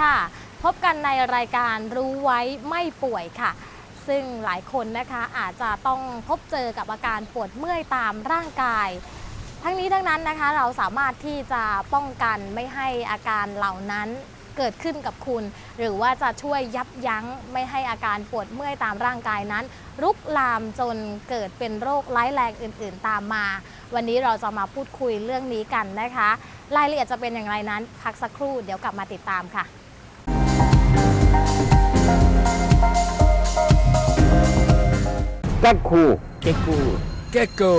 ค่ะ พบกันในรายการรู้ไว้ไม่ป่วยค่ะ ซึ่งหลายคนนะคะอาจจะต้องพบเจอกับอาการปวดเมื่อยตามร่างกาย ทั้งนี้ทั้งนั้นนะคะเราสามารถที่จะป้องกันไม่ให้อาการเหล่านั้นเกิดขึ้นกับคุณ หรือว่าจะช่วยยับยั้งไม่ให้อาการปวดเมื่อยตามร่างกายนั้น รุกลามจนเกิดเป็นโรคร้ายแรงอื่น ๆ ตามมา วันนี้เราจะมาพูดคุยเรื่องนี้กันนะคะ รายละเอียดจะเป็นอย่างไรนั้น พักสักครู่เดี๋ยวกลับมาติดตามค่ะ แก๊กคูเก็กกูเก็กกู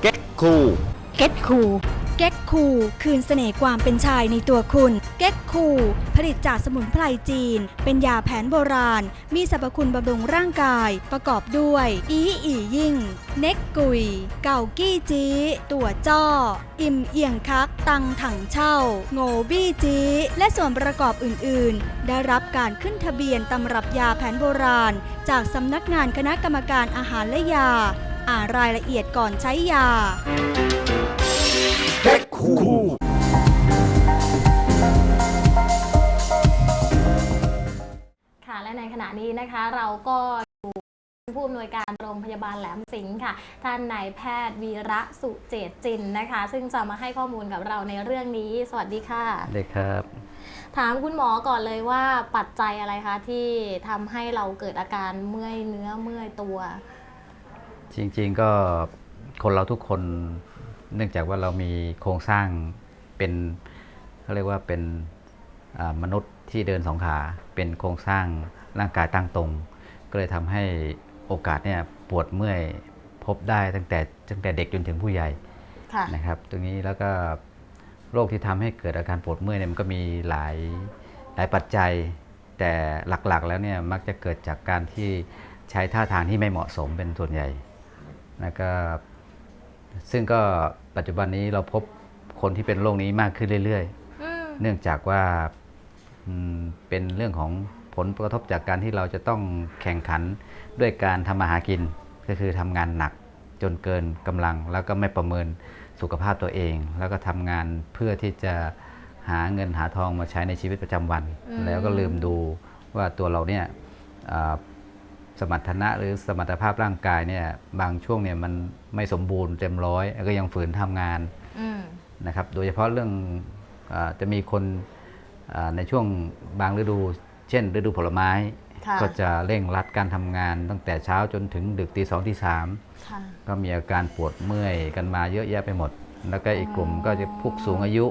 แก๊กคูเก็ตคูเก็ตคูคืนเสน่ห์ความเป็นชายในตัวคุณ เก็ตคูผลิตจากสมุนไพรจีน เป็นยาแผนโบราณ มีสรรพคุณบำรุงร่างกาย ประกอบด้วย อีอียิ่ง เน็กกุย เก่ากี้จีตัวจ้อ อิ่มเอียงคัก ตังถังเช่า โงบี้จีและส่วนประกอบอื่น ๆ ได้รับการขึ้นทะเบียนตำรับยาแผนโบราณ จากสำนักงานคณะกรรมการอาหารและยา อ่านรายละเอียดก่อนใช้ยาแก๊กคู ณะนี้นะคะเราก็อยู่ผู้อำนวยการโรงพยาบาลแหลมสิงห์ค่ะ ท่านนายแพทย์วีระสุเจตจินนะคะ ซึ่งจะมาให้ข้อมูลกับเราในเรื่องนี้ สวัสดีค่ะเด็กครับ ถามคุณหมอก่อนเลยว่าปัจจัยอะไรคะที่ทำให้เราเกิดอาการเมื่อยเนื้อเมื่อยตัว จริงๆก็คนเราทุกคนเนื่องจากว่าเรามีโครงสร้างเป็นเขาเรียกว่าเป็นอ่ามนุษย์ที่เดินสองขา เป็นโครงสร้าง ร่างกายตั้งตรง ก็เลยทำให้โอกาสเนี่ยปวดเมื่อยพบได้ตั้งแต่ตั้งแต่เด็กจนถึงผู้ใหญ่ค่ะนะครับ ตรงนี้แล้วก็โรคที่ทำให้เกิดอาการปวดเมื่อยเนี่ยมันก็มีหลายหลายปัจจัย แต่หลักๆ แล้วเนี่ยมักจะเกิดจากการที่ใช้ท่าทางที่ไม่เหมาะสมเป็นส่วนใหญ่แล้วก็ซึ่งก็ปัจจุบันนี้เราพบคนที่เป็นโรคนี้มากขึ้นเรื่อยอืมๆเนื่องจากว่าอืมเป็นเรื่องของผ ลกระทบจากการที่เราจะต้องแข่งขันด้วยการทำมาหากิน ก็คือทำงานหนักจนเกินกำลัง แล้วก็ไม่ประเมินสุขภาพตัวเอง แล้วก็ทำงานเพื่อที่จะหาเงินหาทองมาใช้ในชีวิตประจำวันอืมแล้วก็ลืมดูว่าตัวเราเนี่ยอ่าสมรรถนะหรือสมรรถภาพร่างกายเนี่ยบางช่วงเนี่ยมันไม่สมบูรณ์เต็มร้อยแล้วก็ยังฝืนทำงานอืมนะครับ โดยเฉพาะเรื่องอาจะมีคนอ่าในช่วงบางฤดู เช่น ฤดูผลไม้ค่ะก็จะเร่งรัดการทำงานตั้งแต่เช้าจนถึงดึกตีสองตีสามค่ะก็มีอาการปวดเมื่อยกันมาเยอะแยะไปหมด แล้วก็อีกกลุ่มก็จะพวกสูงอายุ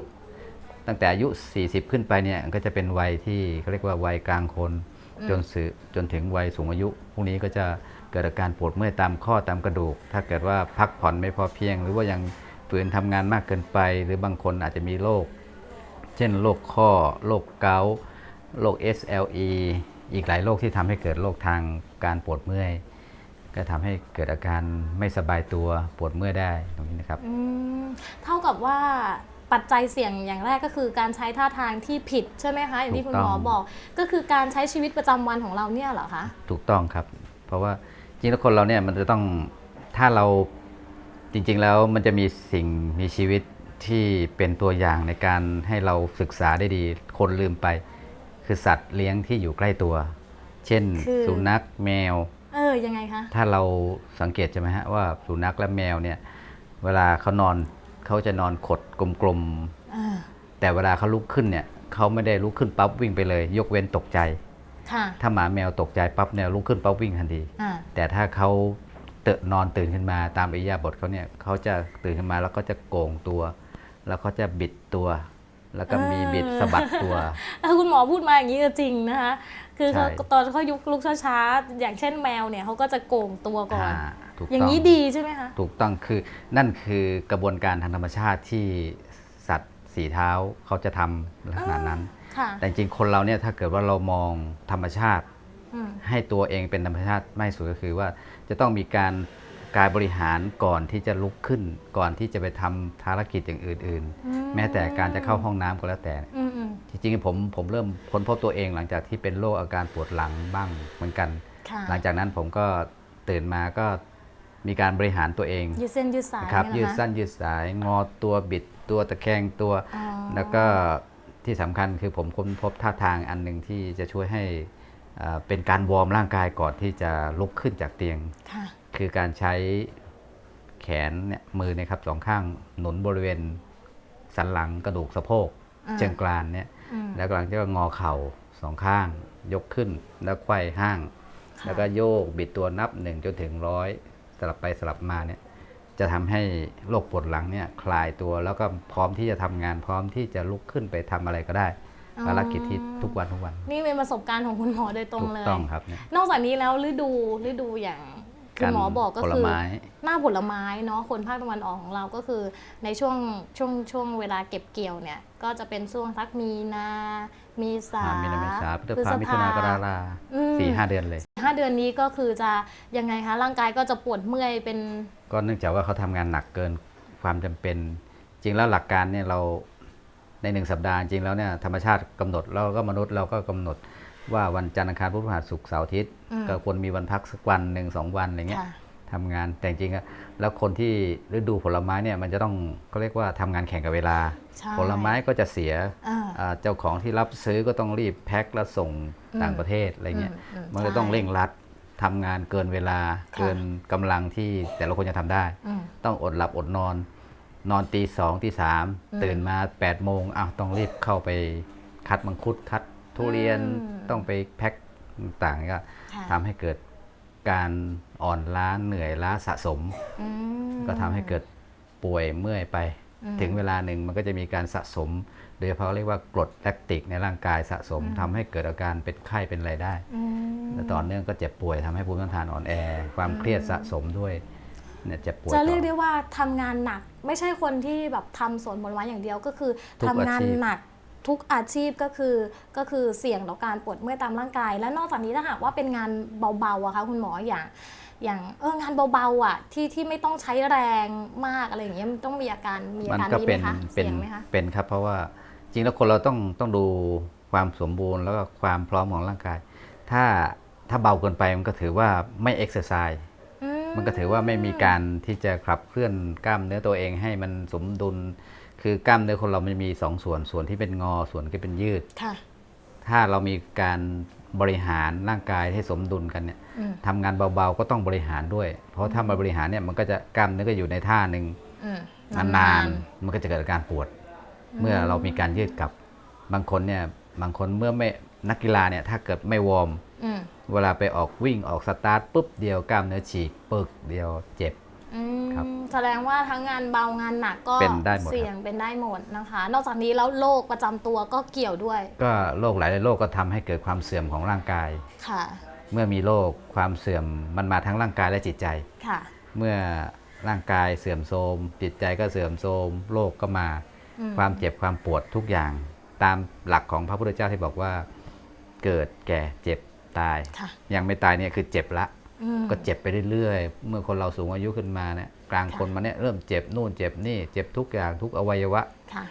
ตั้งแต่อายุ 40 ขึ้นไปเนี่ยก็จะเป็นวัยที่เขาเรียกว่าวัยกลางคนอืมจนสืจนถึงวัยสูงอายุ พวกนี้ก็จะเกิดอาการปวดเมื่อยตามข้อตามกระดูก ถ้าเกิดว่าพักผ่อนไม่พอเพียง หรือว่ายังฝืนทำงานมากเกินไป หรือบางคนอาจจะมีโรคเช่นโรคข้อโรคเกาต์ โรค SLE อีกหลายโรคที่ทำให้เกิดโรคทางการปวดเมื่อย ก็ทำให้เกิดอาการไม่สบายตัวปวดเมื่อยได้ตรงนี้นะครับ อืมเท่ากับว่าปัจจัยเสี่ยงอย่างแรกก็คือการใช้ท่าทางที่ผิดใช่ไหมคะ อย่างที่คุณหมอถูกต้อง บอก ก็คือการใช้ชีวิตประจำวันของเราเนี่ยเหรอคะถูกต้องครับ เพราะว่าจริงแล้วคนเราเนี่ยมันจะต้องถ้าเราจริงๆแล้วมันจะมีสิ่งมีชีวิตที่เป็นตัวอย่างในการให้เราศึกษาได้ดี คนลืมไป คือสัตว์เลี้ยงที่อยู่ใกล้ตัว เช่นคือ สุนัขแมว เออยังไงคะถ้าเราสังเกตใช่ไหมฮะว่าสุนัขและแมวเนี่ยเวลาเขานอนเขาจะนอนขดกลมเออๆแต่เวลาเขาลุกขึ้นเนี่ยเขาไม่ได้ลุกขึ้นปั๊บวิ่งไปเลย ยกเว้นตกใจ ค่ะถ้าหมาแมวตกใจปั๊บเนี่ยลุกขึ้นปั๊บวิ่งทันที อ่าแต่ถ้าเขาเตอะนอนตื่นขึ้นมาตามอิริยาบถเขาเนี่ยเขาจะตื่นขึ้นมาแล้วก็จะโก่งตัว แล้วก็จะบิดตัว แล้วก็มีบิดสะบัดตัวเออคุณหมอพูดมาอย่างนี้ก็จริงนะคะ คือเขาใช่ตอนเขายุกลุกช้าๆ อย่างเช่นแมวเนี่ยเขาก็จะโก่งตัวก่อนอ่าถูกอย่างต้องนี้ดีใช่ไหมคะ ถูกต้องคือนั่นคือกระบวนการทางธรรมชาติที่สัตว์สีเท้าเขาจะทำลักษณะนั้นค่ะแต่จริงๆคนเราเนี่ยถ้าเกิดว่าเรามองธรรมชาติอืมให้ตัวเองเป็นธรรมชาติไม่สุดก็คือว่าจะต้องมีการ กายบริหารก่อนที่จะลุกขึ้น ก่อนที่จะไปทำภารกิจอย่างอื่นอืมๆแม้แต่การจะเข้าห้องน้ำก็แล้วแต่อืมอืมจริงๆผมผมเริ่มค้นพบตัวเองหลังจากที่เป็นโรคอาการปวดหลังบ้างเหมือนกันค่ะหลังจากนั้นผมก็ตื่นมาก็มีการบริหารตัวเองยืดเส้นยืดสายนะครับเนี่ยยืดเหรอคะสั้นยืดสาย งอตัวบิดตัวตะแคงตัวอ๋อแล้วก็จที่สำคัญคือผมค้นพบท่าทางอันหนึ่งที่จะช่วยให้อ่าเป็นการวอร์มร่างกายก่อนที่จะลุกขึ้นจากเตียง ค่ะคือการใช้แขนเนี่ยมือเนะครับสองข้างหนุนบริเวณสันหลังกระดูกสะโพกอ่าเชิงกรานเนี่ยอืมแล้วกำลังจะงอเข่าสองข้าง ยกขึ้นแล้วไขว้ห้างค่ะแล้วก็โยกบิดตัวนับหนึ่งจนถึงร้อยสลับไปสลับมาเนี่ยจะทำให้โรคปวดหลังเนี่ยคลายตัวแล้วก็พร้อมที่จะทำงานพร้อมที่จะลุกขึ้นไปทำอะไรก็ได้ภารกิจที่ทุกวันทุกวัน นี่เป็นประสบการณ์ของคุณหมอโดยตรงถูกเลยต้องครับเนี่ยนอกจากนี้แล้วฤดูฤดูอย่าง คุณหมอบอกก็ผลคือไม้หน้าผลไม้เนาะคนภาคตะวันออกของเราก็คือในช่วงช่วงช่วงเวลาเก็บเกี่ยวเนี่ย ก็จะเป็นช่วงสักมีนามีสาอ่ามีนาเมษาพฤษพฤภาษมิถุนากรกฎาอืมสี่ห้าเดือนเลยห้าเดือนนี้ก็คือจะยังไงคะร่างกายก็จะปวดเมื่อยเป็น ก็เนื่องจากว่าเขาทำงานหนักเกินความจำเป็น จริงแล้วหลักการเนี่ยเราในหนึ่งสัปดาห์จริงแล้วเนี่ยธรรมชาติกำหนดแล้วก็มนุษย์เราก็กำหนด ว่าวันจันทร์อังคารพุธพฤหัสศุกร์เสาร์อาทิตย์อืมก็ควรมีวันพักสักวันหนึ่งสองวันอะไรเงี้ยค่ะทำงานแต่จริงๆอะแล้วคนที่ฤดูผลไม้เนี่ยมันจะต้องเขาเรียกว่าทำงานแข่งกับเวลาใช่ผลไม้ก็จะเสียอ่าอ่าเจ้าของที่รับซื้อก็ต้องรีบแพ็คแล้วส่งต่างประเทศอะไรเงี้ยอืมอืมมันก็ต้องใช่เร่งรัดทำงานเกินเวลาค่ะเกินกำลังที่แต่ละคนจะทำได้อืมต้องอดหลับอดนอน นอนตีสองตีสามอืมตื่นมา8ปดโมงอ้าวต้องรีบเข้าไปคัดมังคุดคัด ทุเรียนอืมต้องไปแพ็คต่างๆก็ค่ะทำให้เกิดการอ่อนล้าเหนื่อยล้าสะสมอืมก็ทำให้เกิดป่วยเมื่อยไปอืมถึงเวลาหนึ่งมันก็จะมีการสะสม โดยเฉพาะเรียกว่ากรดแลคติกในร่างกายสะสมทำให้เกิดอาการเป็นไข้เป็นอะไรได้อืมและต่อเนื่องก็เจ็บป่วยทำให้ภูมิต้านทานอ่อนแอ ความเครียดสะสมด้วยเนี่ยเจ็บป่วยจะเรียกต่อได้ว่าทำงานหนัก ไม่ใช่คนที่แบบทำสวนผลไม้อย่างเดียวก็คือทุกทำงานอาชีพหนัก ทุกอาชีพก็คือก็คือเสี่ยงต่อการปวดเมื่อยตามร่างกาย และนอกจากนี้ถ้าหากว่าเป็นงานเบาๆอะคะคุณหมออย่างอย่างเอองานเบาๆอะที่ที่ไม่ต้องใช้แรงมากอะไรอย่างเงี้ยมันต้องมีอาการมีอามันการก็นี้ไหเป็มนคะเป็นเสี่ยงไหมคะเป็นครับ เพราะว่าจริงแล้วคนเราต้องต้องดูความสมบูรณ์แล้วก็ความพร้อมของร่างกาย ถ้าถ้าเบาเกินไปมันก็ถือว่าไม่เอ็กซ์ไซส์อืมันก็ถือว่าไม่มีการที่จะขับเคลื่อนกล้ามเนื้อตัวเองให้มันสมดุล คือกล้ามเนื้อคนเรามันมีสองส่วนส่วนที่เป็นงอส่วนที่เป็นยืดค่ะถ้าเรามีการบริหารร่างกายให้สมดุลกันเนี่ยอืมทำงานเบาๆก็ต้องบริหารด้วย เพราะถ้ามาบริหารเนี่ยมันก็จะกล้ามเนื้อก็อยู่ในท่าหนึ่งอืมนานๆมันก็จะเกิดอาการปวด เมื่อเรามีการยืดกลับบางคนเนี่ยบางคนเมื่อไม่นักกีฬาเนี่ยถ้าเกิดไม่วอร์มอืมเวลาไปออกวิ่งออกสตาร์ทปุ๊บเดียวกล้ามเนื้อฉีกปึกเดียวเจ็บ อืมครับแสดงว่าทั้งงานเบางานหนักก็เป็นได้หมดครับ เสี่ยงเป็นได้หมดนะคะ นอกจากนี้แล้วโรคประจำตัวก็เกี่ยวด้วยก็โรคหลายๆโรคก็ทำให้เกิดความเสื่อมของร่างกาย ค่ะเมื่อมีโรคความเสื่อมมันมาทั้งร่างกายและจิตใจ ค่ะ เมื่อร่างกายเสื่อมโทรมจิตใจก็เสื่อมโทรมโรคก็มา อืม ความเจ็บความปวดทุกอย่าง ตามหลักของพระพุทธเจ้าที่บอกว่า เกิดแก่เจ็บตาย ค่ะ ยังไม่ตายเนี่ยคือเจ็บละอืม ก็เจ็บไปเรื่อยๆ เมื่อคนเราสูงอายุขึ้นมาเนี่ยกลางค่ะคนมาเนี่ยเริ่มเจ็บนู่นเจ็บนี่เจ็บทุกอย่างทุกอวัยวะค่ะ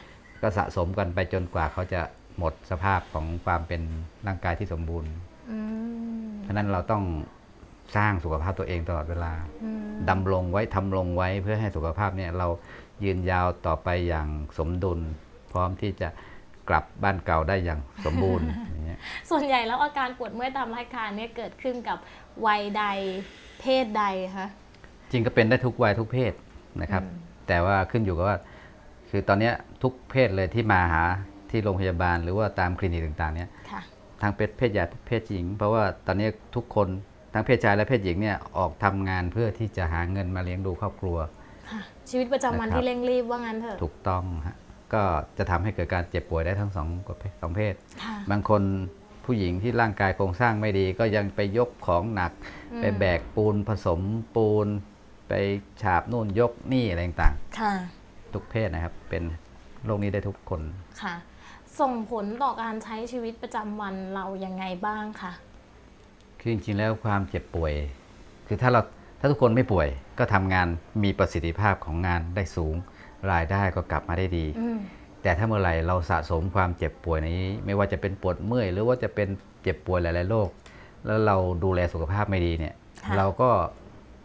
ก็สะสมกันไปจนกว่าเขาจะหมดสภาพของความเป็นร่างกายที่สมบูรณ์อืมฉะนั้นเราต้องสร้างสุขภาพตัวเองตลอดเวลาอืมดำรงไว้ทำรงไว้เพื่อให้สุขภาพเนี่ยเรายืนยาวต่อไปอย่างสมดุล พร้อมที่จะ กลับบ้านเก่าได้อย่างสมบูรณ์อย่างเงี้ยส่วนใหญ่แล้วอาการปวดเมื่อยตามร่างกายเนี่ยเกิดขึ้นกับวัยใดเพศใดคะจริงก็เป็นได้ทุกวัยทุกเพศนะครับอืมแต่ว่าขึ้นอยู่กับว่า คือตอนเนี้ยทุกเพศเลยที่มาหาที่โรงพยาบาล หรือว่าตามคลินิกต่างๆ เนี่ยค่ะทั้งเพศเพศชายเพศหญิง เพราะว่าตอนนี้ทุกคนทั้งเพศชายและเพศหญิงเนี่ยออกทำงานเพื่อที่จะหาเงินมาเลี้ยงดูครอบครัวค่ะชีวิตประจำวันนะครับที่เร่งรีบว่างั้นเถอะถูกต้องฮะ ก็จะทำให้เกิดการเจ็บป่วยได้ทั้งสองประเภทสองเพศค่ะบางคนผู้หญิงที่ร่างกายโครงสร้างไม่ดี ก็ยังไปยกของหนักอืมไปแบกปูนผสมปูน ไปฉาบนู่นยกนี่อะไรต่างค่ะๆทุกเพศนะครับ เป็นโรคนี้ได้ทุกคนค่ะ ส่งผลต่อการใช้ชีวิตประจำวันเรายังไงบ้างคะคือจริงๆแล้วความเจ็บป่วย คือถ้าเราถ้าทุกคนไม่ป่วยก็ทำงานมีประสิทธิภาพของงานได้สูง รายได้ก็กลับมาได้ดีอืมแต่ถ้าเมื่อไหร่เราสะสมความเจ็บป่วยนี้ ไม่ว่าจะเป็นปวดเมื่อย หรือว่าจะเป็นเจ็บป่วยหลาย ๆ โรคแล้วเราดูแลสุขภาพไม่ดีเนี่ยค่ะเราก็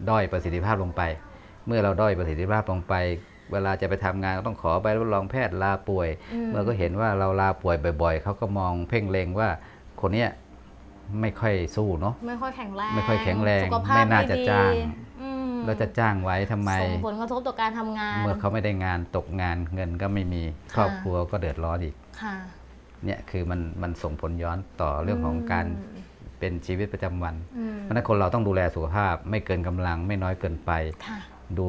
ด้อยประสิทธิภาพลงไป เมื่อเราด้อยประสิทธิภาพลงไป เวลาจะไปทำงานก็ต้องขอใบรับรองแพทย์ลาป่วยอืมเมื่อก็เห็นว่าเราลาป่วยบ่อย ๆ เขาก็มองเพ่งเล็งว่าคนเนี้ยไม่ค่อยสู้เนาะไม่ค่อยแข็งแรงไม่ค่อยแข็งแรงสุขภาพไม่น่าจะดีจ้างอืม แล้วจะจ้างไว้ทำไมส่งผลกระทบต่อการทำงาน เมื่อเขาไม่ได้งานตกงานเงินก็ไม่มีค่ะครอบครัวก็เดือดร้อนอีกค่ะเนี่ยคือมันมันส่งผลย้อนต่อเรื่องของการเป็นชีวิตประจำวันอืมเพราะฉะนั้นคนเราต้องดูแลสุขภาพ ไม่เกินกำลังไม่น้อยเกินไปค่ะดู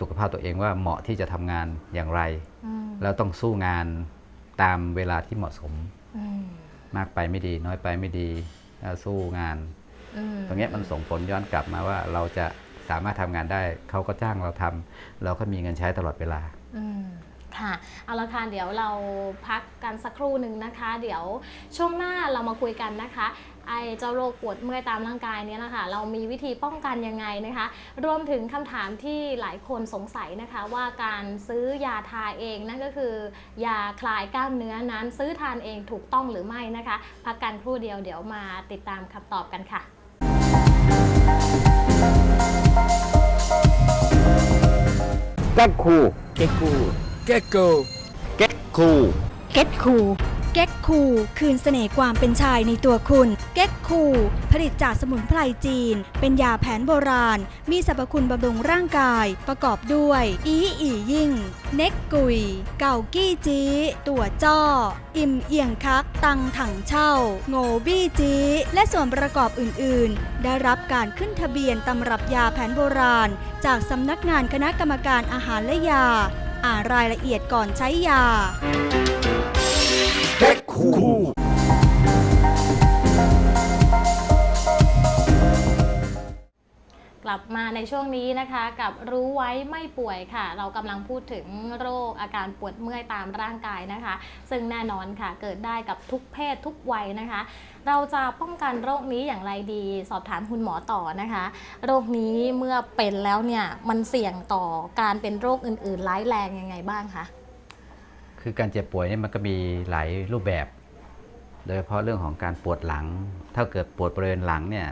สุขภาพตัวเองว่าเหมาะที่จะทำงานอย่างไรอืมแล้วต้องสู้งานตามเวลาที่เหมาะสมอืมมากไปไม่ดี น้อยไปไม่ดีแล้วสู้งานอืมตรงเนี้ยมันส่งผลย้อนกลับมาว่าเราจะ สามารถทำงานได้เขาก็จ้างเราทำเราก็มีเงินใช้ตลอดเวลาอืมค่ะเอาละค่ะเดี๋ยวเราพักกันสักครู่หนึ่งนะคะ เดี๋ยวช่วงหน้าเรามาคุยกันนะคะ ไอเจ้าโรคปวดเมื่อยตามร่างกายเนี้ยนะคะ เรามีวิธีป้องกันยังไงนะคะ รวมถึงคำถามที่หลายคนสงสัยนะคะ ว่าการซื้อยาทาเองนั่นก็คือยาคลายกล้ามเนื้อนั้น ซื้อทานเองถูกต้องหรือไม่นะคะ พักกันครู่เดียวเดี๋ยวมาติดตามคำตอบกันค่ะ แก๊กคูเก็กคูเก็ เก๊กคูคืนเสน่ห์ความเป็นชายในตัวคุณ เก็ตคูผลิตจากสมุนไพรจีน เป็นยาแผนโบราณ มีสรรพคุณบำรุงร่างกาย ประกอบด้วย อีอียิ่ง เน็กกุย เก่ากี้จีตัวจ้อ อิ่มเอียงคัก ตังถังเช่า โงบี้จีและส่วนประกอบอื่น ๆ ได้รับการขึ้นทะเบียนตำรับยาแผนโบราณ จากสำนักงานคณะกรรมการอาหารและยา อ่านรายละเอียดก่อนใช้ยา เก็กคูกลับมาในช่วงนี้นะคะกับรู้ไว้ไม่ป่วยค่ะ เรากำลังพูดถึงโรคอาการปวดเมื่อยตามร่างกายนะคะ ซึ่งแน่นอนค่ะเกิดได้กับทุกเพศทุกวัยนะคะ เราจะป้องกันโรคนี้อย่างไรดี สอบถามคุณหมอต่อนะคะ โรคนี้เมื่อเป็นแล้วเนี่ยมันเสี่ยงต่อการเป็นโรคอื่นๆร้ายแรงยังไงบ้างคะ คือการเจ็บป่วยเนี่ยมันก็มีหลายรูปแบบ โดยเฉพาะเรื่องของการปวดหลัง ถ้าเกิดปวดบริเวณหลังเนี่ย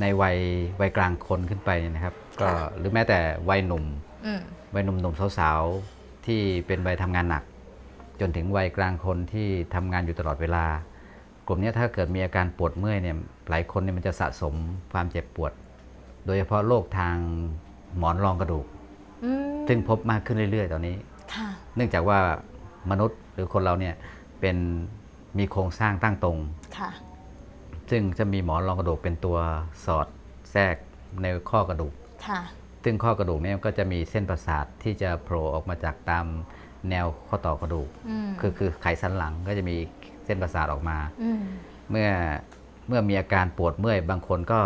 ในวัยวัยกลางคนขึ้นไปเนี่ยนะครับ ก็ค่ะหรือแม้แต่วัยหนุ่มอืมวัยหนุ่มๆสาวๆที่เป็นวัยทำงานหนัก จนถึงวัยกลางคนที่ทำงานอยู่ตลอดเวลา กลุ่มเนี้ยถ้าเกิดมีอาการปวดเมื่อยเนี่ยหลายคนเนี่ยมันจะสะสมความเจ็บปวด โดยเฉพาะโรคทางหมอนรองกระดูกอืมซึ่งพบมากขึ้นเรื่อย ๆ ตอนนี้ค่ะ เนื่องจากว่ามนุษย์หรือคนเราเนี่ยเป็นมีโครงสร้างตั้งตรง ค่ะ ซึ่งจะมีหมอนรองกระดูกเป็นตัวสอดแทรกในข้อกระดูก ค่ะ ซึ่งข้อกระดูกเนี่ยก็จะมีเส้นประสาทที่จะโผล่ออกมาจากตามแนวข้อต่อกระดูก อืมคือคือไขสันหลังก็จะมีเส้นประสาทออกมาอืมเมื่อเมื่อมีอาการปวดเมื่อย บางคนก็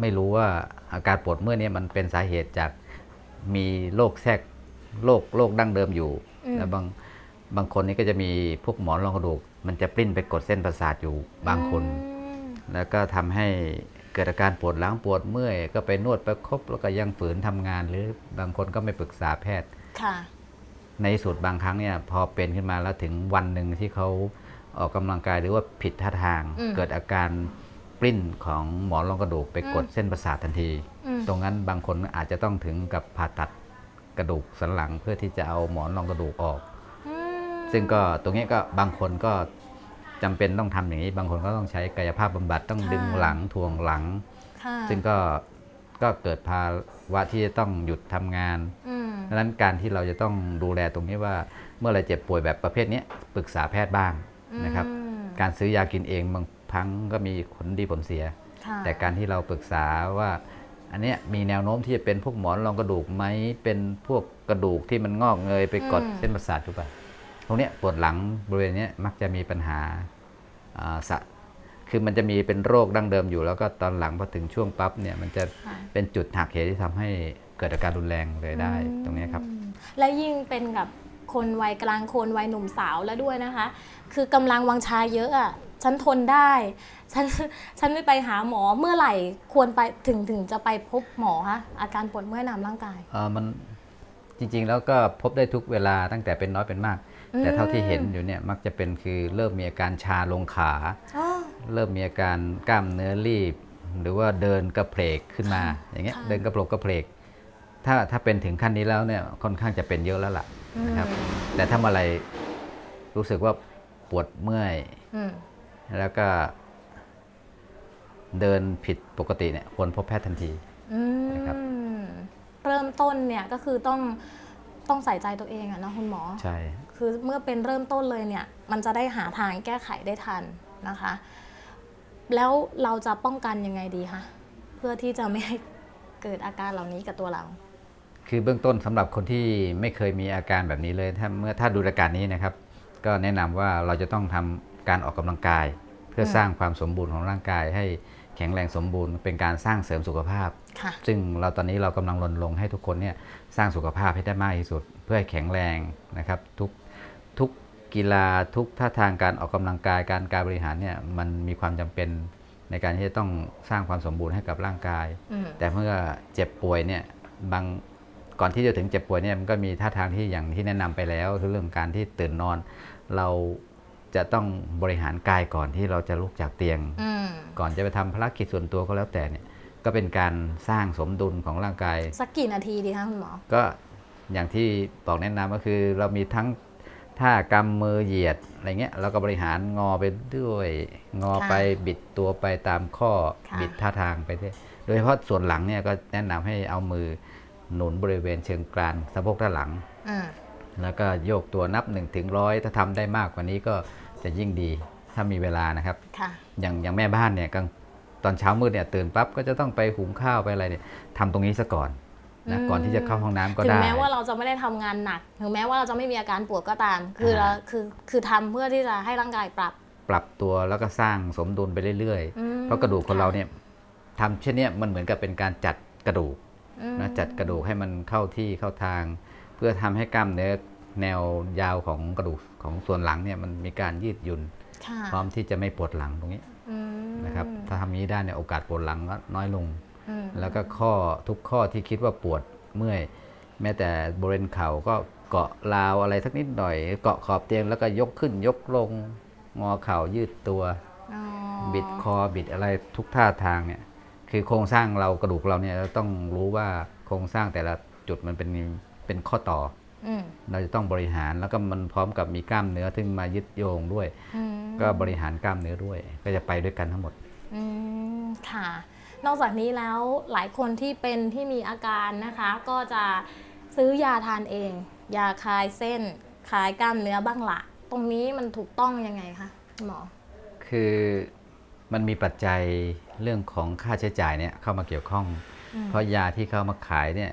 ไม่รู้ว่าอาการปวดเมื่อยเนี่ยมันเป็นสาเหตุจากมีโรคแทรก โรคโรคดั้งเดิมอยู่อืมแล้วบางบางคนนี่ก็จะมีพวกหมอนรองกระดูก มันจะปลิ้นไปกดเส้นประสาทอยู่บางคนอืมแล้วก็ทำให้เกิดอาการปวดหลังปวดเมื่อย ก็ไปนวดประคบแล้วก็ยังฝืนทำงาน หรือบางคนก็ไม่ปรึกษาแพทย์ค่ะในที่สุดบางครั้งเนี่ยพอเป็นขึ้นมาแล้วถึงวันหนึ่งที่เขาออกกำลังกายหรือว่าผิดท่าทางอืมเกิดอาการปลิ้นของหมอนรองกระดูกไปกดอืมเส้นประสาททันทีอืมตรงนั้นบางคนอาจจะต้องถึงกับผ่าตัด กระดูกสันหลังเพื่อที่จะเอาหมอนรองกระดูกออกอืมซึ่งก็ตรงนี้ก็บางคนก็จำเป็นต้องทำอย่างนี้ บางคนก็ต้องใช้กายภาพบำบัดต้องดึงหลังทวงหลังค่ะซึ่งก็ก็เกิดภาวะที่จะต้องหยุดทำงานอืมดังนั้นการที่เราจะต้องดูแลตรงนี้ว่าเมื่อไรเจ็บป่วยแบบประเภทเนี้ยปรึกษาแพทย์บ้างนะครับอืมการซื้อยากินเองบางครั้งก็มีผลดีผลเสียค่ะแต่การที่เราปรึกษาว่า อันเนี้ยมีแนวโน้มที่จะเป็นพวกหมอนรองกระดูกไหมเป็นพวกกระดูกที่มันงอกเงยไปกดเส้นประสาทหรือเปล่าตรงเนี้ยปวดหลังบริเวณเนี้ยมักจะมีปัญหาอ่าสะคือมันจะมีเป็นโรคดั้งเดิมอยู่ แล้วก็ตอนหลังพอถึงช่วงปั๊บเนี่ยมันจะค่ะเป็นจุดหักเหที่ทำให้เกิดอาการรุนแรงเลยได้ตรงเนี้ยครับอืมและยิ่งเป็นกับคนวัยกลางคนวัยหนุ่มสาวแล้วด้วยนะคะ คือกำลังวังชาเยอะอะ ฉันทนได้ฉันฉันไม่ไปหาหมอเมื่อไหร่ควรไปถึงถึงจะไปพบหมอคะอาการปวดเมื่อยตามร่างกายเอ่อมันจริงๆแล้วก็พบได้ทุกเวลาตั้งแต่เป็นน้อยเป็นมากอืมแต่เท่าที่เห็นอยู่เนี่ยมักจะเป็นคือเริ่มมีอาการชาลงขาอ๋อเริ่มมีอาการกล้ามเนื้อรีบ หรือว่าเดินกระเพลกขึ้นมาอย่างเงี้ยค่ะเดินกระโปลกกระเพลก ถ้าถ้าเป็นถึงขั้นนี้แล้วเนี่ยค่อนข้างจะเป็นเยอะแล้วล่ะนะครับ แต่ถ้าเมื่อไหรรู้สึกว่าปวดเมื่อยอืม แล้วก็เดินผิดปกติเนี่ยควรพบแพทย์ทันทีอืมนะครับเริ่มต้นเนี่ยก็คือต้องต้องใส่ใจตัวเองอะนะคุณหมอใช่คือเมื่อเป็นเริ่มต้นเลยเนี่ย มันจะได้หาทางแก้ไขได้ทันนะคะ แล้วเราจะป้องกันยังไงดีคะเพื่อที่จะไม่ให้เกิดอาการเหล่านี้กับตัวเรา คือเบื้องต้นสำหรับคนที่ไม่เคยมีอาการแบบนี้เลย ถ้าเมื่อถ้าดูรายการนี้นะครับ ก็แนะนำว่าเราจะต้องทำ การออกกำลังกาย เพื่ออืมสร้างความสมบูรณ์ของร่างกายให้แข็งแรงสมบูรณ์ เป็นการสร้างเสริมสุขภาพค่ะซึ่งเราตอนนี้เรากำลังรณรงค์ให้ทุกคนเนี่ยสร้างสุขภาพให้ได้มากที่สุด เพื่อให้แข็งแรงนะครับทุกทุกกีฬาทุกท่าทางการออกกำลังกายการการบริหารเนี่ยมันมีความจำเป็นในการที่จะต้องสร้างความสมบูรณ์ให้กับร่างกายอืมแต่เมื่อเจ็บป่วยเนี่ยบางก่อนที่จะถึงเจ็บป่วยเนี่ยมันก็มีท่าทางที่อย่างที่แนะนำไปแล้วคือเรื่องการที่ตื่นนอน เรา จะต้องบริหารกายก่อนที่เราจะลุกจากเตียงอืมก่อนจะไปทำภารกิจส่วนตัวก็แล้วแต่เนี่ย ก็เป็นการสร้างสมดุลของร่างกาย สักกี่นาทีดีคะคุณหมอ ก็อย่างที่บอกแนะนำก็คือเรามีทั้งท่ากำมือเหยียดอะไรเงี้ยแล้วก็บริหารงอไปด้วยงอไปบิดตัวไปตามข้อค่ะบิดท่าทางไปด้วยโดยเฉพาะส่วนหลังเนี่ยก็แนะนำให้เอามือหนุนบริเวณเชิงกรานสะโพกด้านหลังอืมแล้วก็โยกตัวนับ1นถึงร้อยถ้าทำได้มากกว่านี้ก็ จะยิ่งดีถ้ามีเวลานะครับ ค่ะอย่างอย่างแม่บ้านเนี่ยกลางตอนเช้ามืดเนี่ยตื่นปั๊บก็จะต้องไปหุงข้าวไปอะไรเนี่ยทำตรงนี้ซะก่อนนะอืมก่อนที่จะเข้าห้องน้ำก็ถึงได้แม้ว่าเราจะไม่ได้ทำงานหนัก ถึงแม้ว่าเราจะไม่มีอาการปวดก็ตาม คืออ่าเราคือคือทำเพื่อที่จะให้ร่างกายปรับปรับตัวแล้วก็สร้างสมดุลไปเรื่อยอืมๆ เพราะกระดูกคนค่ะเราเนี่ยทำเช่นเนี้ยมันเหมือนกับเป็นการจัดกระดูกอืมนะจัดกระดูกให้มันเข้าที่เข้าทาง เพื่อทำให้กล้ามเนื้อแนวยาวของกระดูก ของส่วนหลังเนี่ยมันมีการยืดหยุ่นค่ะพร้อมที่จะไม่ปวดหลังตรงนี้อืมนะครับถ้าทำนี้ได้เนี่ยโอกาสปวดหลังก็น้อยลงอืมแล้วก็ข้อทุกข้อที่คิดว่าปวดเมื่อย แม้แต่บริเวณเข่าก็เกาะราวอะไรสักนิดหน่อย เกาะขอบเตียงแล้วก็ยกขึ้นยกลงงอเข่ายืดตัวอ๋อบิดคอบิดอะไรทุกท่าทางเนี่ยคือโครงสร้างเรากระดูกเราเนี่ยเราต้องรู้ว่าโครงสร้างแต่ละจุดมันเป็นเป็นข้อต่ออืม เราจะต้องบริหารแล้วก็มันพร้อมกับมีกล้ามเนื้อซึ่งมายึดโยงด้วยอืมก็บริหารกล้ามเนื้อด้วย ก็จะไปด้วยกันทั้งหมดอืมค่ะ นอกจากนี้แล้วหลายคนที่เป็นที่มีอาการนะคะ ก็จะซื้อยาทานเอง ยาคลายเส้นคลายกล้ามเนื้อบ้างละตรงนี้มันถูกต้องยังไงคะคุณหมอ คือมันมีปัจจัยเรื่องของค่าใช้จ่ายเนี่ยเข้ามาเกี่ยวข้องอืมเพราะยาที่เข้ามาขายเนี่ย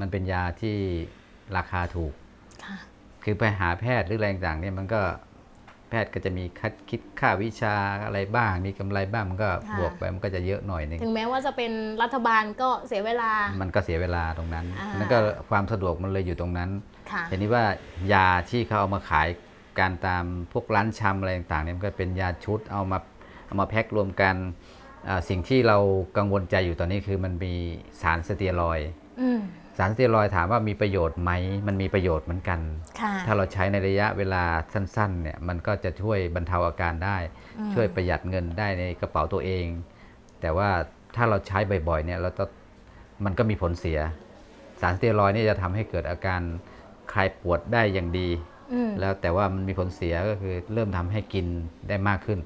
มันเป็นยาที่ ราคาถูกค่ะคือไปหาแพทย์หรืออะไรต่างๆเนี่ยมันก็แพทย์ก็จะมีคัดคิดค่าวิชาอะไรบ้าง มีกำไรบ้างมันก็ค่ะบวกไปมันก็จะเยอะหน่อยหนึงถึงแม้ว่าจะเป็นรัฐบาลก็เสียเวลา มันก็เสียเวลาตรงนั้นอ่านั่นก็ความสะดวกมันเลยอยู่ตรงนั้นค่ะเห็นนี้ว่ายาที่เขาเอามาขายการตามพวกร้านชำอะไรต่างๆเนี่ยมันก็เป็นยาชุดเอามาเอามาแพ็ครวมกันอ่าสิ่งที่เรากังวลใจอยู่ตอนนี้คือมันมีสารสเตียรอยด์อืม สารสเตียรอยด์ถามว่ามีประโยชน์ไหม มันมีประโยชน์เหมือนกันค่ะถ้าเราใช้ในระยะเวลาสั้นๆเนี่ยมันก็จะช่วยบรรเทาอาการได้อืมช่วยประหยัดเงินได้ในกระเป๋าตัวเอง แต่ว่าถ้าเราใช้บ่อยๆเนี่ยเราจะมันก็มีผลเสีย สารสเตียรอยด์เนี่ยจะทำให้เกิดอาการคลายปวดได้อย่างดีอืมแล้วแต่ว่ามันมีผลเสียก็คือเริ่มทำให้กินได้มากขึ้น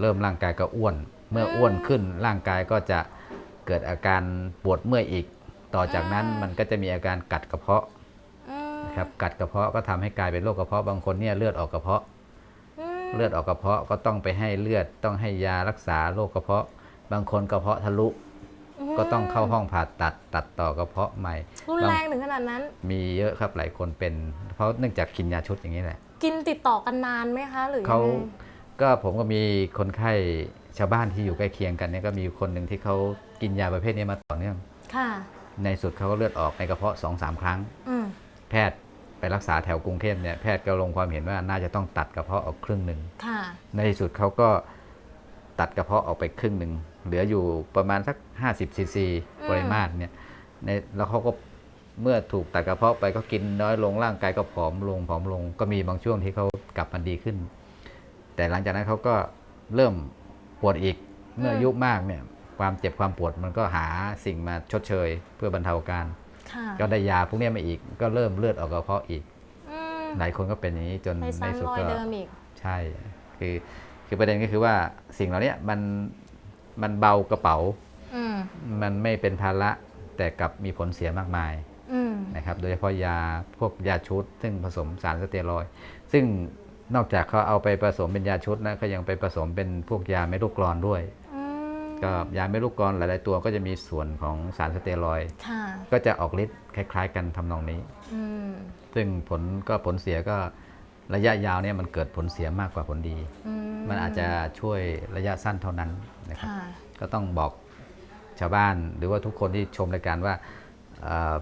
เริ่มร่างกายก็อ้วน เมื่ออ้วนขึ้นร่างกายก็จะเกิดอาการปวดเมื่อยอีก ต่อจากนั้นมันก็จะมีอาการกัดกระเพาะอืมนะครับกัดกระเพาะก็ทำให้กลายเป็นโรคกระเพาะบางคนเนี่ยเลือดออกกระเพาะอืมเลือดออกกระเพาะก็ต้องไปให้เลือดต้องให้ยารักษาโรคกระเพาะ บางคนกระเพาะทะลุ ก็ต้องเข้าห้องผ่าตัดตัดต่อกระเพาะใหม่รุนแรงถึงขนาดนั้น มีเยอะครับหลายคนเป็น เพราะเนื่องจากกินยาชุดอย่างนี้แหละ กินติดต่อกันนานไหมคะหรือยังเขาไงก็ผมก็มีคนไข้ชาวบ้านที่อยู่ใกล้เคียงกันเนี่ยก็มีคนหนึ่งที่เขากินยาประเภทนี้มาต่อเนื่องค่ะ ในในสุดเขาก็เลือดออกในกระเพาะสองสามครั้งอืมแพทย์ไปรักษาแถวกรุงเทพเนี่ยแพทย์ก็ลงความเห็นว่าน่าจะต้องตัดกระเพาะออกครึ่งหนึ่งค่ะในที่สุดเขาก็ตัดกระเพาะออกไปครึ่งหนึ่งเหลืออยู่ประมาณสัก 50ซีซีอืมปริมาตรเนี่ยในแล้วเขาก็เมื่อถูกตัดกระเพาะไปก็กินน้อยลงร่างกายก็ผอมลงผอมลง ก็มีบางช่วงที่เขากลับมาดีขึ้น แต่หลังจากนั้นเขาก็เริ่มปวดอีกเมื่ออายุมากเนี่ย ความเจ็บความปวดมันก็หาสิ่งมาชดเชย เพื่อบรรเทาอาการค่ะก็ได้ยาพวกเนี้ยมาอีก ก็เริ่มเลือดออกกระเพาะอีกอืมหลายคนก็เป็นอย่างนี้จนไปในซ้ำสุดรอยก็เดิมอีกใช่คือคือประเด็นก็คือว่าสิ่งเหล่าเนี้ยมันมันเบากระเป๋าอืมมันไม่เป็นภาระแต่กลับมีผลเสียมากมายอืมนะครับ โดยเฉพาะยาพวกยาชุด ซึ่งผสมสารสเตียรอยด์ซึ่งนอกจากเขาเอาไปผสมเป็นยาชุดนะเขายังไปผสมเป็นพวกยาเม็ดลูกกรอนด้วยอืม ก็ยาเม็ดลูกกรอนหลาย ๆ ตัวก็จะมีส่วนของสารสเตียรอยด์ค่ะก็จะออกฤทธิ์คล้าย ๆ กันทำนองนี้อืมซึ่งผลก็ผลเสียก็ระยะยาวเนี่ยมันเกิดผลเสียมากกว่าผลดีอืมันอาจจะช่วยระยะสั้นเท่านั้นนะครับค่ะก็ต้องบอกชาวบ้านหรือว่าทุกคนที่ชมรายการว่าเอ่อ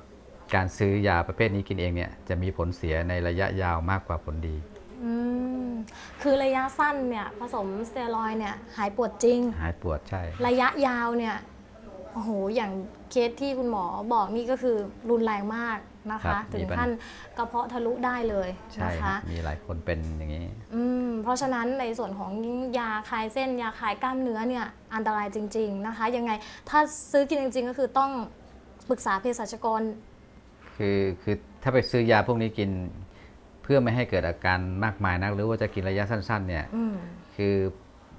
การซื้อยาประเภทนี้กินเองเนี่ยจะมีผลเสียในระยะยาวมากกว่าผลดี อืมคือระยะสั้นเนี่ยผสมสเตียรอยด์เนี่ยหายปวดจริง หายปวดใช่ ระยะยาวเนี่ยโอ้โหอย่างเคสที่คุณหมอบอกนี่ก็คือรุนแรงมากนะครัคะ บถึงมีปัญ ขั้นกระเพาะทะลุได้เลยใช่นะครัคะบมีหลายคนเป็นอย่างนี้ อืมเพราะฉะนั้นในส่วนของยาคลายเส้นยาคลายกล้ามเนื้อเนี่ยอันตรายจริง ๆนะคะ ยังไงถ้าซื้อกินจริง ๆ ก็คือต้องปรึกษาเภสัชกร คือคือถ้าไปซื้อยาพวกนี้กิน เพื่อไม่ให้เกิดอาการมากมายนัก หรือว่าจะกินระยะสั้นๆเนี่ยอืมคือ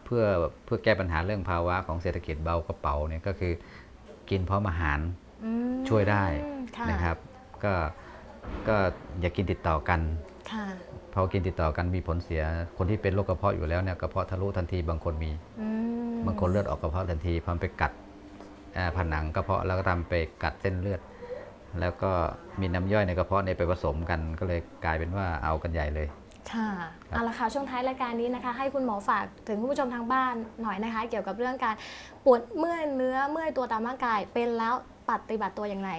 เพื่อเพื่อแก้ปัญหาเรื่องภาวะของเศรษฐกิจเบากระเป๋าเนี่ยก็คือกินพร้อมอาหารอืมช่วยได้ค่ะนะครับ ก็ก็อย่ากินติดต่อกันค่ะพอกินติดต่อกันมีผลเสียคนที่เป็นโรคกระเพาะอยู่แล้วเนี่ยกระเพาะทะลุทันทีบางคนมีอืมบางคนเลือดออกกระเพาะทันทีพอมันไปกัดเอ่อผนังกระเพาะแล้วก็ทำไปกัดเส้นเลือด แล้วก็มีน้ำย่อยในกระเพาะเนี่ยไปผสมกันก็เลยกลายเป็นว่าเอากันใหญ่เลย ค่ะเอาละค่ะช่วงท้ายรายการนี้นะคะ ให้คุณหมอฝากถึงคุณผู้ชมทางบ้านหน่อยนะคะ เกี่ยวกับเรื่องการปวดเมื่อยเนื้อเมื่อยตัวตามร่างกายเป็นแล้วปฏิบัติตัวอย่างไร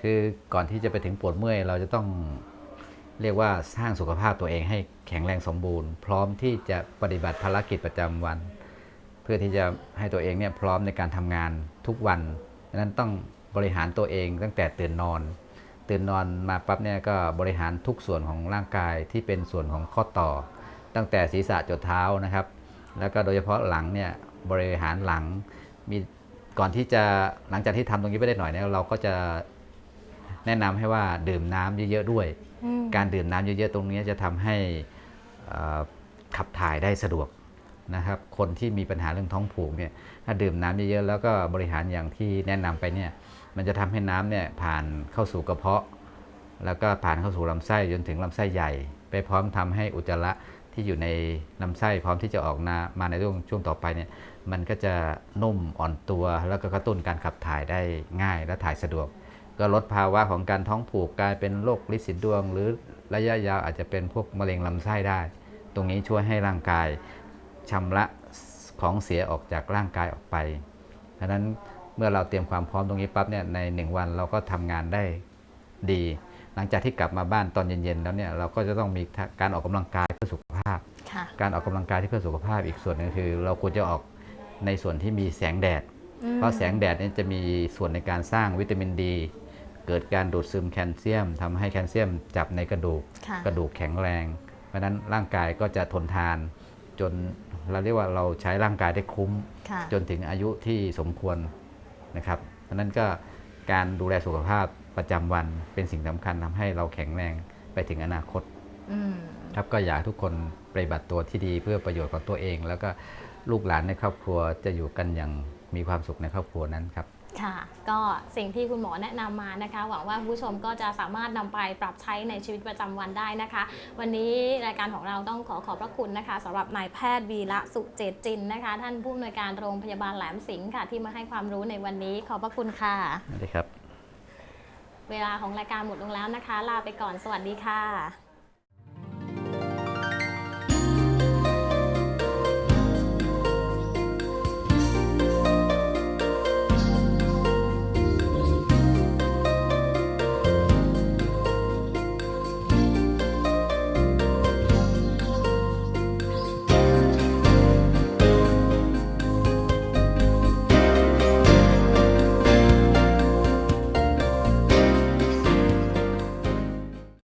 คือก่อนที่จะไปถึงปวดเมื่อยเราจะต้องเรียกว่าสร้างสุขภาพตัวเองให้แข็งแรงสมบูรณ์ พร้อมที่จะปฏิบัติภารกิจประจำวัน เพื่อที่จะให้ตัวเองเนี่ยพร้อมในการทำงานทุกวันดังนั้นต้อง บริหารตัวเองตั้งแต่ตื่นนอน ตื่นนอนมาปั๊บเนี่ยก็บริหารทุกส่วนของร่างกายที่เป็นส่วนของข้อต่อ ตั้งแต่ศีรษะจดเท้านะครับ แล้วก็โดยเฉพาะหลังเนี่ยบริหารหลังมีก่อนที่จะหลังจากที่ทำตรงนี้ไปได้หน่อยเนี่ยเราก็จะแนะนำให้ว่าดื่มน้ำเยอะๆด้วยอืมการดื่มน้ำเยอะๆตรงนี้จะทำให้เอ่อขับถ่ายได้สะดวกนะครับ คนที่มีปัญหาเรื่องท้องผูกเนี่ยถ้าดื่มน้ำเยอะๆแล้วก็บริหารอย่างที่แนะนำไปเนี่ย มันจะทำให้น้ำเนี่ยผ่านเข้าสู่กระเพาะ แล้วก็ผ่านเข้าสู่ลำไส้จนถึงลำไส้ใหญ่ ไปพร้อมทำให้อุจจาระที่อยู่ในลำไส้พร้อมที่จะออกนามาในช่วงช่วงต่อไปเนี่ยมันก็จะนุ่มอ่อนตัว แล้วก็กระตุ้นการขับถ่ายได้ง่ายและถ่ายสะดวก ก็ลดภาวะของการท้องผูกกลายเป็นโรคลิสีดวง หรือระยะยาวอาจจะเป็นพวกมะเร็งลำไส้ได้ ตรงนี้ช่วยให้ร่างกายชำระของเสียออกจากร่างกายออกไปดังนั้น เมื่อเราเตรียมความพร้อมตรงนี้ปั๊บเนี่ยในหนึ่งวันเราก็ทำงานได้ดี หลังจากที่กลับมาบ้านตอนเย็นๆแล้วเนี่ยเราก็จะต้องมีการออกกำลังกายเพื่อสุขภาพค่ะการออกกำลังกายที่เพื่อสุขภาพอีกส่วนหนึงคือ เราควรจะออกในส่วนที่มีแสงแดดอืมเพราะแสงแดดเนี่ยจะมีส่วนในการสร้างวิตามินดี เกิดการดูดซึมแคลเซียมทำให้แคลเซียมจับในกระดูกค่ะกระดูกแข็งแรง เพราะฉะนั้นร่างกายก็จะทนทานจนเราเรียกว่าเราใช้ร่างกายได้คุ้มค่ะจนถึงอายุที่สมควร นะครับ เพราะฉะนั้นก็การดูแลสุขภาพประจำวันเป็นสิ่งสำคัญทำให้เราแข็งแรงไปถึงอนาคตอืมครับก็อยากให้ทุกคนปฏิบัติตัวที่ดีเพื่อประโยชน์ของตัวเอง แล้วก็ลูกหลานในครอบครัวจะอยู่กันอย่างมีความสุขในครอบครัวนั้นครับ ค่ะ ก็สิ่งที่คุณหมอแนะนำมานะคะ หวังว่าคุณผู้ชมก็จะสามารถนำไปปรับใช้ในชีวิตประจำวันได้นะคะ วันนี้รายการของเราต้องขอขอบพระคุณนะคะสำหรับนายแพทย์วีระสุเจตจินนะคะ ท่านผู้อำนวยการโรงพยาบาลแหลมสิงห์ค่ะ ที่มาให้ความรู้ในวันนี้ขอบพระคุณค่ะสวัสดีครับ เวลาของรายการหมดลงแล้วนะคะ ลาไปก่อนสวัสดีค่ะ